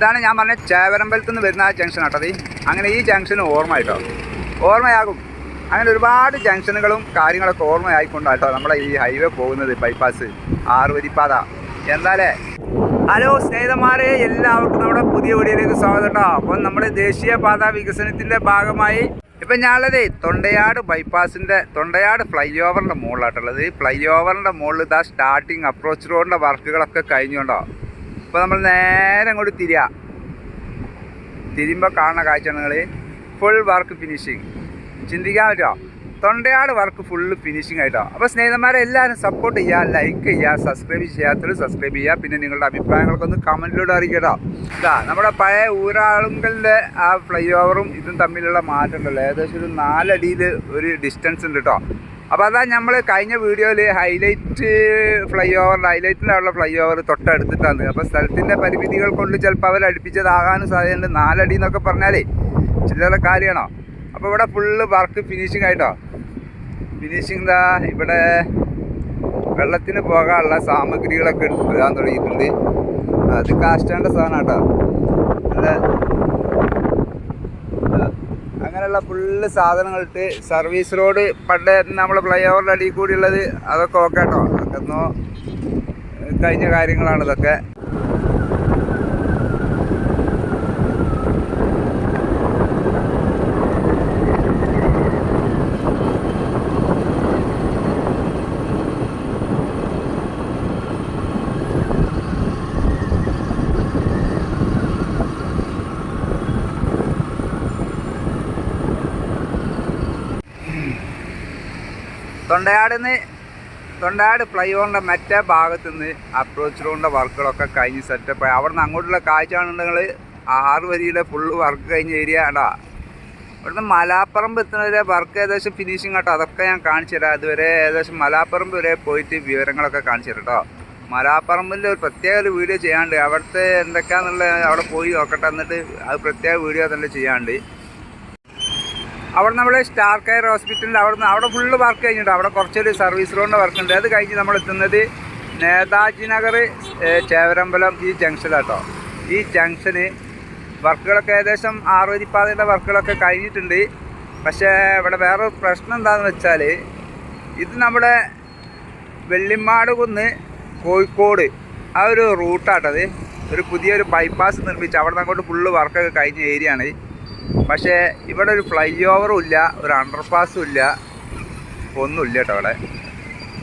ഇതാണ് ഞാൻ പറഞ്ഞ ചേവരമ്പലത്ത് നിന്ന് വരുന്ന ആ ജംഗ്ഷൻ കേട്ടത് അങ്ങനെ ഈ ജംഗ്ഷൻ ഓർമ്മയായിട്ടോ. ഓർമ്മയാകും. അങ്ങനെ ഒരുപാട് ജംഗ്ഷനുകളും കാര്യങ്ങളൊക്കെ ഓർമ്മയായിക്കൊണ്ടാട്ടോ നമ്മളെ ഈ ഹൈവേ പോകുന്നത് ബൈപ്പാസ് ആറുവരിപ്പാത. എന്താലേ? ഹലോ സ്നേഹിതന്മാരെ എല്ലാവർക്കും നമ്മുടെ പുതിയ വീഡിയോയിലേക്ക് സ്വാഗതം കേട്ടോ അപ്പം നമ്മുടെ ദേശീയപാത വികസനത്തിന്റെ ഭാഗമായി ഇപ്പം ഞാനുള്ളത് തൊണ്ടയാട് ബൈപ്പാസിന്റെ തൊണ്ടയാട് ഫ്ലൈ ഓവറിന്റെ മുകളിലായിട്ടുള്ളത് ഫ്ലൈ ഓവറിന്റെ മുകളിൽ ഇതാ സ്റ്റാർട്ടിങ് അപ്രോച്ച് റോഡിന്റെ വർക്കുകളൊക്കെ കഴിഞ്ഞുകൊണ്ടോ. ഇപ്പോൾ നമ്മൾ നേരെ അങ്ങോട്ട് തിരിയുക തിരിയുമ്പോൾ കാണുന്ന കാഴ്ചയാണ് നിങ്ങൾ ഫുൾ വർക്ക് ഫിനിഷിങ് ചിന്തിക്കാൻ പറ്റുമോ തൊണ്ടയാട് വർക്ക് ഫുള്ള് ഫിനിഷിംഗ് ആയിട്ടോ. അപ്പോൾ സ്നേഹിതന്മാരെ എല്ലാവരും സപ്പോർട്ട് ചെയ്യുക ലൈക്ക് ചെയ്യുക സബ്സ്ക്രൈബ് ചെയ്യാത്തവർ സബ്സ്ക്രൈബ് ചെയ്യുക പിന്നെ നിങ്ങളുടെ അഭിപ്രായങ്ങളൊക്കെ ഒന്ന് കമന്റിലൂടെ അറിയിക്കട്ടോ. ഇതാ നമ്മുടെ പഴയ ഊരാളുങ്കലിന്റെ ആ ഫ്ലൈ ഓവറും ഇതും തമ്മിലുള്ള മാറ്റം ഏകദേശം ഒരു നാലടിയിൽ ഒരു ഡിസ്റ്റൻസ് ഉണ്ട് കേട്ടോ അപ്പോൾ അതാ നമ്മൾ കഴിഞ്ഞ വീഡിയോയിൽ ഹൈലൈറ്റ് ഫ്ലൈ ഓവറിന്റെ ഹൈലൈറ്റിലുള്ള ഫ്ലൈ ഓവർ തൊട്ടടുത്തിട്ടാണ്. അപ്പോൾ സ്ഥലത്തിന്റെ പരിമിതികൾ കൊണ്ട് ചിലപ്പോൾ അവർ അടുപ്പിച്ചതാകാനും സാധ്യതയുണ്ട്. നാലടി എന്നൊക്കെ പറഞ്ഞാലേ ചില്ലറ കാര്യമാണോ? അപ്പോൾ ഇവിടെ ഫുള്ള് വർക്ക് ഫിനിഷിംഗ് ആയിട്ടോ? ഫിനിഷിംഗ് ദാ ഇവിടെ വെള്ളത്തിന് പോകാനുള്ള സാമഗ്രികളൊക്കെ എടുക്കാൻ തുടങ്ങിയിട്ടുണ്ട്. അത് കാസ്റ്റേണ്ട സാധനം കേട്ടോ നല്ല അങ്ങനെയുള്ള ഫുള്ള് സാധനങ്ങളിട്ട് സർവീസ് റോഡ് പണ്ട് നമ്മൾ ഫ്ലൈ ഓവറിന്റെ അടിയിൽ കൂടി ഉള്ളത് അതൊക്കെ ഓക്കെ കേട്ടോ അതൊക്കെ കഴിഞ്ഞ കാര്യങ്ങളാണ് ഇതൊക്കെ. തൊണ്ടയാടിന്ന് തൊണ്ടയാട് ഫ്ലൈ ഓവറിന്റെ മറ്റേ ഭാഗത്ത് നിന്ന് അപ്രോച്ച് റോഡിന്റെ വർക്കുകളൊക്കെ കഴിഞ്ഞ് സെറ്റപ്പ് ആയി. അവിടെ നിന്ന് അങ്ങോട്ടുള്ള കാഴ്ച കാണുന്നുണ്ടെങ്കിൽ ആറ് വരിയിലെ ഫുള്ള് വർക്ക് കഴിഞ്ഞ ഏരിയ കേട്ടോ ഇവിടുന്ന് മലാപ്പറമ്പ് എത്തുന്നവരെ വർക്ക് ഏകദേശം ഫിനിഷിങ് കേട്ടോ അതൊക്കെ ഞാൻ കാണിച്ചു തരാം. അതുവരെ ഏകദേശം മലാപ്പറമ്പ് വരെ പോയിട്ട് വിവരങ്ങളൊക്കെ കാണിച്ചു തരാം കേട്ടോ മലാപ്പറമ്പിൽ ഒരു പ്രത്യേക ഒരു വീഡിയോ ചെയ്യാണ്ട് അവിടുത്തെ എന്തൊക്കെയാണെന്നുള്ള അവിടെ പോയി നോക്കട്ടെ. എന്നിട്ട് അത് പ്രത്യേക വീഡിയോ തന്നെ ചെയ്യാണ്ട് അവിടെ നമ്മൾ സ്റ്റാർ കെയർ ഹോസ്പിറ്റലിൽ അവിടെ നിന്ന് അവിടെ ഫുള്ള് വർക്ക് കഴിഞ്ഞിട്ടുണ്ട്. അവിടെ കുറച്ചൊരു സർവീസ് റോഡിന്റെ വർക്ക് ഉണ്ട്. അത് കഴിഞ്ഞ് നമ്മൾ എത്തുന്നത് നേതാജി നഗർ ചേവരമ്പലം ഈ ജംഗ്ഷനാട്ടോ ഈ ജംഗ്ഷന് വർക്കുകളൊക്കെ ഏകദേശം ആറുവരിപ്പാതയുടെ വർക്കുകളൊക്കെ കഴിഞ്ഞിട്ടുണ്ട്. പക്ഷേ ഇവിടെ വേറെ പ്രശ്നം എന്താണെന്ന് വെച്ചാൽ ഇത് നമ്മുടെ വെള്ളിമാട് കുന്ന് കോഴിക്കോട്. ആ ഒരു റൂട്ടാട്ടത് ഒരു പുതിയൊരു ബൈപ്പാസ് നിർമ്മിച്ച് അവിടെ നിന്ന് അങ്ങോട്ട് ഫുള്ള് വർക്കൊക്കെ കഴിഞ്ഞ ഏരിയ ആണ്. പക്ഷേ ഇവിടെ ഒരു ഫ്ലൈ ഓവറും ഇല്ല ഒരു അണ്ടർപാസും ഇല്ല. ഒന്നുമില്ല കേട്ടോ അവിടെ.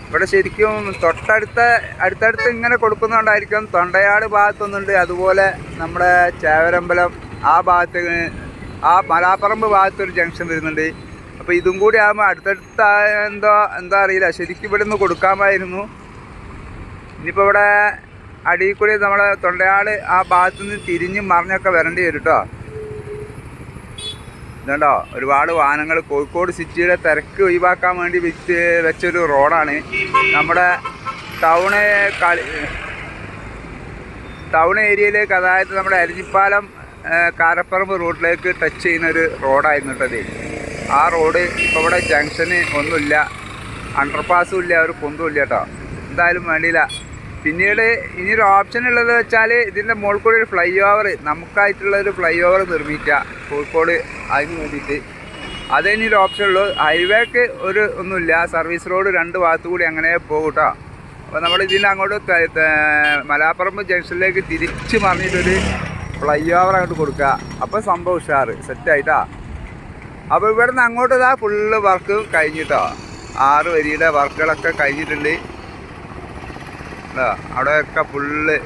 ഇവിടെ ശരിക്കും തൊട്ടടുത്ത അടുത്തടുത്ത് ഇങ്ങനെ കൊടുക്കുന്നതുകൊണ്ടായിരിക്കും തൊണ്ടയാട് ഭാഗത്തൊന്നുണ്ട്. അതുപോലെ നമ്മുടെ ചേവരമ്പലം ആ ഭാഗത്ത് ആ മലാപ്പറമ്പ് ഭാഗത്തൊരു ജംഗ്ഷൻ വരുന്നുണ്ട്. അപ്പോൾ ഇതും കൂടി ആകുമ്പോൾ അടുത്തടുത്ത എന്തോ എന്താ അറിയില്ല. ശരിക്കും ഇവിടെ നിന്ന് കൊടുക്കാമായിരുന്നു. ഇനിയിപ്പോൾ ഇവിടെ അടിയിൽ കൂടി നമ്മളെ തൊണ്ടയാട് ആ ഭാഗത്തു നിന്ന് തിരിഞ്ഞും മറിഞ്ഞൊക്കെ വരേണ്ടി വരും കേട്ടോ. ഇതുണ്ടോ? ഒരുപാട് വാഹനങ്ങൾ കോഴിക്കോട് സിറ്റിയുടെ തിരക്ക് ഒഴിവാക്കാൻ വേണ്ടി വെച്ച് വെച്ചൊരു റോഡാണ്. നമ്മുടെ ടൗണ് കളി ടൗൺ ഏരിയയിലേക്ക് അതായത് നമ്മുടെ അരിഞ്ഞിപ്പാലം കാരപ്പറമ്പ് റോഡിലേക്ക് ടച്ച് ചെയ്യുന്ന ഒരു റോഡായിരുന്നു കേട്ടത് ആ റോഡ് ഇപ്പോൾ ഇവിടെ ജംഗ്ഷന് ഒന്നുമില്ല. അണ്ടർപാസും ഇല്ല ഒരു കുന്തും ഇല്ല കേട്ടോ. എന്തായാലും വേണ്ടിയില്ല. പിന്നീട് ഇനിയൊരു ഓപ്ഷൻ ഉള്ളത് വെച്ചാൽ ഇതിന്റെ മുകളിൽ കൂടി ഒരു ഫ്ലൈ ഓവർ നമുക്കായിട്ടുള്ള ഒരു ഫ്ലൈ ഓവർ നിർമ്മിക്കുക. കോഴിക്കോട് അതിന് വേണ്ടിയിട്ട്. അത് ഒരു ഓപ്ഷൻ ഉള്ളൂ. ഹൈവേക്ക് ഒരു ഒന്നുമില്ല. സർവീസ് റോഡ് രണ്ട് ഭാഗത്തു കൂടി അങ്ങനെ പോകും കേട്ടോ അപ്പോൾ നമ്മൾ ഇതിന്റെ അങ്ങോട്ട് മലാപ്പറമ്പ് ജംഗ്ഷനിലേക്ക് തിരിച്ച് മറിഞ്ഞിട്ടൊരു ഫ്ലൈ ഓവർ അങ്ങോട്ട് കൊടുക്കുക. അപ്പോൾ സംഭവം ഉഷാറ്. സെറ്റായിട്ടാ അപ്പോൾ ഇവിടെ നിന്ന് അങ്ങോട്ട് ഇതാ ഫുള്ള് വർക്ക് കഴിഞ്ഞിട്ടോ ആറ് വരിയുടെ വർക്കുകളൊക്കെ കഴിഞ്ഞിട്ടുണ്ട്. അവിടെയൊക്കെ ഫുള്ള്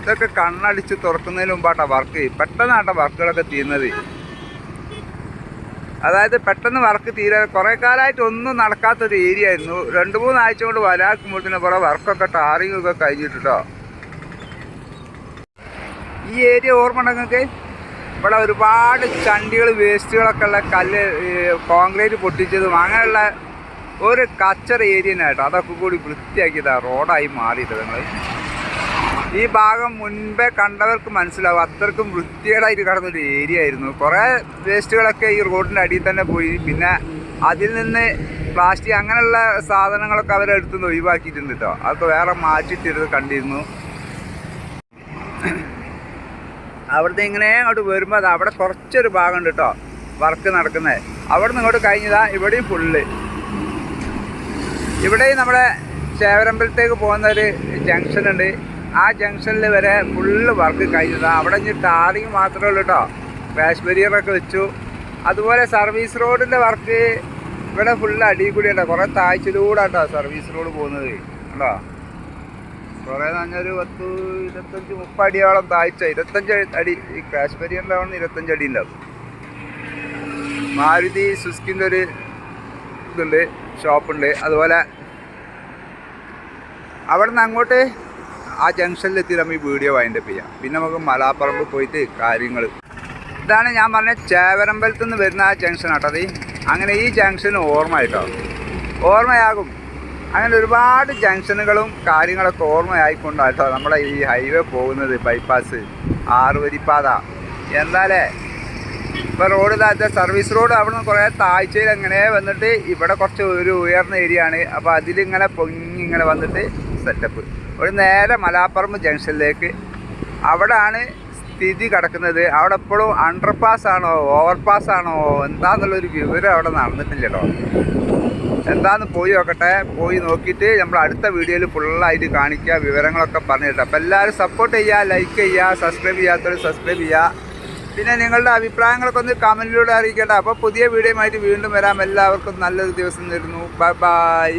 ഇതൊക്കെ കണ്ണടിച്ച് തുറക്കുന്നതിന് മുമ്പാട്ടാ വർക്ക് പെട്ടെന്നാട്ടോ വർക്കുകളൊക്കെ തീരുന്നത്. അതായത് പെട്ടെന്ന് വർക്ക് തീരാതെ കുറേ കാലമായിട്ട് ഒന്നും നടക്കാത്തൊരു ഏരിയ ആയിരുന്നു. രണ്ട് മൂന്ന് ആഴ്ച കൊണ്ട് വരാക്കുമ്പോഴത്തേനും കുറേ വർക്കൊക്കെ ടാറിങ് ഒക്കെ കഴിഞ്ഞിട്ടോ ഈ ഏരിയ ഓർമ്മ ഉണ്ടെങ്കിൽ ഇവിടെ ഒരുപാട് ചണ്ടികൾ വേസ്റ്റുകളൊക്കെ ഉള്ള കല്ല് കോൺക്രീറ്റ് പൊട്ടിച്ചതും അങ്ങനെയുള്ള ഒരു കച്ചറ ഏരിയ കേട്ടോ അതൊക്കെ കൂടി വൃത്തിയാക്കിയതാ റോഡായി മാറിയിട്ട് നിങ്ങൾ ഈ ഭാഗം മുൻപേ കണ്ടവർക്ക് മനസ്സിലാവും അത്രക്കും വൃത്തികേടായിട്ട് കിടന്നൊരു ഏരിയ ആയിരുന്നു. കുറേ വേസ്റ്റുകളൊക്കെ ഈ റോഡിന്റെ അടിയിൽ തന്നെ പോയി. പിന്നെ അതിൽ നിന്ന് പ്ലാസ്റ്റിക് അങ്ങനെയുള്ള സാധനങ്ങളൊക്കെ അവരെടുത്തു നിന്ന് ഒഴിവാക്കിയിട്ടുണ്ട് കേട്ടോ. അതൊക്കെ വേറെ മാറ്റിയിട്ടിരുന്ന് കണ്ടിരുന്നു. അവിടുന്ന് ഇങ്ങനെ അങ്ങോട്ട് വരുമ്പോൾ അത് അവിടെ കുറച്ചൊരു ഭാഗമുണ്ട് കേട്ടോ വർക്ക് നടക്കുന്നത്. അവിടെ നിന്ന് ഇങ്ങോട്ട് കഴിഞ്ഞതാ ഇവിടെയും ഫുള്ള് ഇവിടെയും നമ്മുടെ ചേവരമ്പലത്തേക്ക് പോകുന്ന ഒരു ജംഗ്ഷൻ ഉണ്ട് ആ ജംഗ്ഷനിൽ വരെ ഫുള്ള് വർക്ക് കഴിഞ്ഞതാണ് അവിടെ ഇനി ടാറിങ് മാത്രമേ ഉള്ളൂ കേട്ടോ ക്രാഷ് ബരിയറൊക്കെ വെച്ചു. അതുപോലെ സർവീസ് റോഡിന്റെ വർക്ക് ഇവിടെ ഫുള്ള് അടിയിൽ കൂടി ഉണ്ടോ കുറേ താഴ്ചയിലൂടെ കേട്ടോ സർവീസ് റോഡ് പോകുന്നത്. കേട്ടോ കുറേ നഞ്ഞൊരു പത്ത് ഇരുപത്തഞ്ച് മുപ്പടിയോളം താഴ്ച. ഇരുപത്തഞ്ച് അടി ഈ ക്രാഷ് ബരിയറിന്റെ അവിടെ ഇരുപത്തഞ്ച് അടി ഉണ്ടാവും. മാരുതി സുസ്കിന്റെ ഒരു ഇതുണ്ട് ഷോപ്പുണ്ട് അതുപോലെ അവിടെ നിന്ന് അങ്ങോട്ട് ആ ജംഗ്ഷനിലെത്തി നമ്മൾ ഈ വീഡിയോ വൈൻഡപ്പ് ചെയ്യാം. പിന്നെ നമുക്ക് മലാപ്പറമ്പ് പോയിട്ട് കാര്യങ്ങൾ. ഇതാണ് ഞാൻ പറഞ്ഞ ചേവരമ്പലത്ത് നിന്ന് വരുന്ന ആ ജംഗ്ഷൻ ആട്ടത് അങ്ങനെ ഈ ജംഗ്ഷൻ ഓർമ്മയായിട്ടോ? ഓർമ്മയാകും. അങ്ങനെ ഒരുപാട് ജംഗ്ഷനുകളും കാര്യങ്ങളൊക്കെ ഓർമ്മയായിക്കൊണ്ടാട്ടോ നമ്മുടെ ഈ ഹൈവേ പോകുന്നത് ബൈപ്പാസ് ആറുവരിപ്പാത. എന്താലേ? ഇപ്പോൾ റോഡ് താഴ്ച സർവീസ് റോഡ് അവിടെ നിന്ന് കുറേ താഴ്ചയിൽ അങ്ങനെ വന്നിട്ട് ഇവിടെ കുറച്ച് ഒരു ഉയർന്ന ഏരിയ ആണ്. അപ്പോൾ അതിലിങ്ങനെ പൊങ്ങി ഇങ്ങനെ വന്നിട്ട് സെറ്റപ്പ് ഒരു നേരെ മലാപ്പറമ്പ് ജംഗ്ഷനിലേക്ക്. അവിടാണ് സ്ഥിതി കിടക്കുന്നത്. അവിടെ എപ്പോഴും അണ്ടർ പാസ് ആണോ ഓവർ പാസ് ആണോ എന്താന്നുള്ളൊരു വിവരം അവിടെ നടന്നിട്ടില്ലല്ലോ എന്താന്ന് പോയി നോക്കട്ടെ. പോയി നോക്കിയിട്ട് നമ്മൾ അടുത്ത വീഡിയോയിൽ ഫുള്ളായിട്ട് കാണിക്കുക വിവരങ്ങളൊക്കെ പറഞ്ഞു തരാം അപ്പോൾ എല്ലാവരും സപ്പോർട്ട് ചെയ്യുക ലൈക്ക് ചെയ്യുക സബ്സ്ക്രൈബ് ചെയ്യാത്തവർ സബ്സ്ക്രൈബ് ചെയ്യുക. പിന്നെ നിങ്ങളുടെ അഭിപ്രായങ്ങളൊക്കെ ഒന്ന് കമന്റിലൂടെ അറിയിക്കട്ടെ. അപ്പോൾ പുതിയ വീഡിയോയുമായിട്ട് വീണ്ടും വരാം. എല്ലാവർക്കും നല്ലൊരു ദിവസം തരുന്നു. Bye bye